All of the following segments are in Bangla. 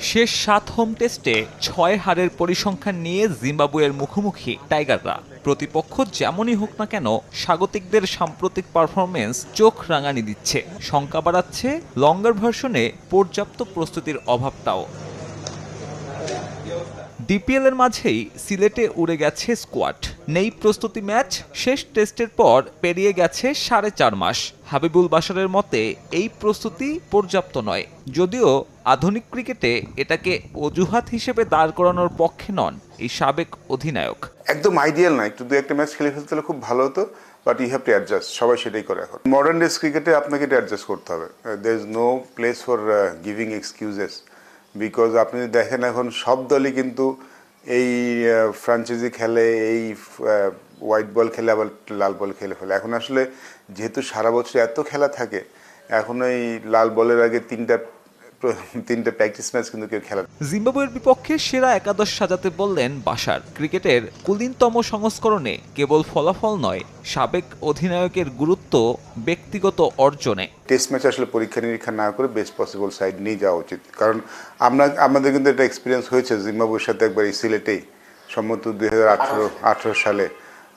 শেষ সাত হোম টেস্টে ছয় হারের পরিসংখ্যান নিয়ে জিম্বাবুয়ের মুখোমুখি টাইগাররা। প্রতিপক্ষ যেমনই হোক না কেন স্বাগতিকদের সাম্প্রতিক পারফরমেন্স চোখ রাঙানি দিচ্ছে। শঙ্কা বাড়াচ্ছে লঙ্গার ভার্সনে পর্যাপ্ত প্রস্তুতির অভাবটাও। ডিপিএল এর মাঝেই সিলেটে উড়ে গেছে স্কোয়াড নেই প্রস্তুতি ম্যাচ, শেষ টেস্টের পর পেরিয়ে গেছে সাড়ে চার মাস। হাবিবুল বাশারের মতে, এই প্রস্তুতি পর্যাপ্ত নয়। যদিও আধুনিক ক্রিকেটে এটাকে অজুহাত হিসেবে দাঁড় করানোর পক্ষে নন এই সাবেক অধিনায়ক। একদম আইডিয়াল না, একটু দু একটা ম্যাচ খেলে ফেলতে খুব ভালো হতো but you have to adjust সবাই সেটাই করে এখন। মডার্ন ডেজ ক্রিকেটে আপনাকে এটা অ্যাডজাস্ট করতে হবে। There is no place for giving excuses because আপনি দেখেন এখন সব দলই কিন্তু এই ফ্রাঞ্চাইজি খেলে, এই হোয়াইট বল খেলে, আবার লাল বল খেলে ফেলে। এখন আসলে যেহেতু সারা বছর এত খেলা থাকে, এখন ওই লাল বলের আগে তিনটা তিনটা প্র্যাকটিস ম্যাচ কিন্তু কেউ খেলা জিম্বাবুয়ের বিপক্ষে সেরা একাদশ সাজাতে বললেন বাশার। ক্রিকেটের কুলিনতম সংস্করণে কেবল ফলাফল নয় সাবেক অধিনায়কের গুরুত্ব ব্যক্তিগত অর্জনে। টেস্ট ম্যাচ আসলে পরীক্ষা নিরীক্ষা না করে বেস্ট পসিবল সাইড নিয়ে যাওয়া উচিত। কারণ আমরা আমাদের কিন্তু একটা এক্সপিরিয়েন্স হয়েছে জিম্বাবুয়ের সাথে একবার এই সিলেটেই সম্ভবত দুই হাজার আঠেরো আঠেরো। সালে।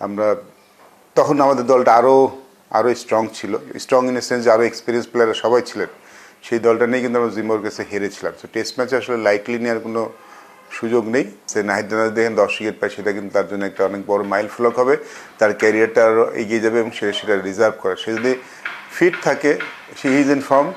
আমরা তখন আমাদের দলটা আরও আরও স্ট্রং ছিল। স্ট্রং ইন সেন্স আরও এক্সপিরিয়েন্স প্লেয়াররা সবাই ছিলেন। সেই দলটা নিয়ে কিন্তু আমরা জিম্বর কাছে হেরেছিলাম। তো টেস্ট ম্যাচে আসলে লাইকলি নেওয়ার কোনো সুযোগ নেই। সে নাহিদ নাজ দেখেন দশ উইকেট পায়, সেটা কিন্তু তার জন্য একটা অনেক বড় মাইল ফলক হবে। তার ক্যারিয়ারটা আরও এগিয়ে যাবে এবং সে সেটা রিজার্ভ করে। সে যদি ফিট থাকে সে is in form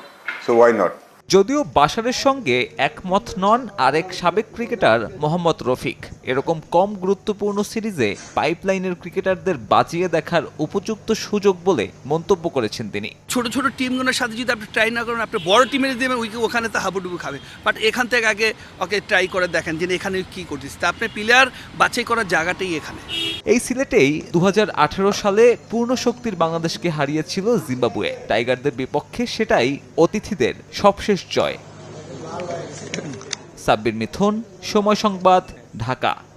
so why not যদিও বাশারের সঙ্গে একমত নন আরেক সাবেক ক্রিকেটার মোহাম্মদ রফিক। এরকম কম গুরুত্বপূর্ণ সিরিজে পাইপলাইনের ক্রিকেটারদের বাঁচিয়ে দেখার উপযুক্ত সুযোগ বলে মন্তব্য করেছেন তিনি। ছোট ছোট টিমগুলোর সাথে যদি আপনি ট্রাই না করেন আপনি বড় টিমের দেবেন উইকে ওখানে তো হাবুডুবু খাবে। বাট এখান থেকে আগে ওকে ট্রাই করে দেখেন যে এখানে কি করতেছে তা আপনি প্লেয়ার বাছাই করার জায়গাটাই এখানে। এই সিলেটেই দু হাজার আঠারো সালে পূর্ণ শক্তির বাংলাদেশকে হারিয়েছিল জিম্বাবুয়ে। টাইগারদের বিপক্ষে সেটাই অতিথিদের সবশেষ জয়। সাব্বির মিথুন সময় সংবাদ ঢাকা।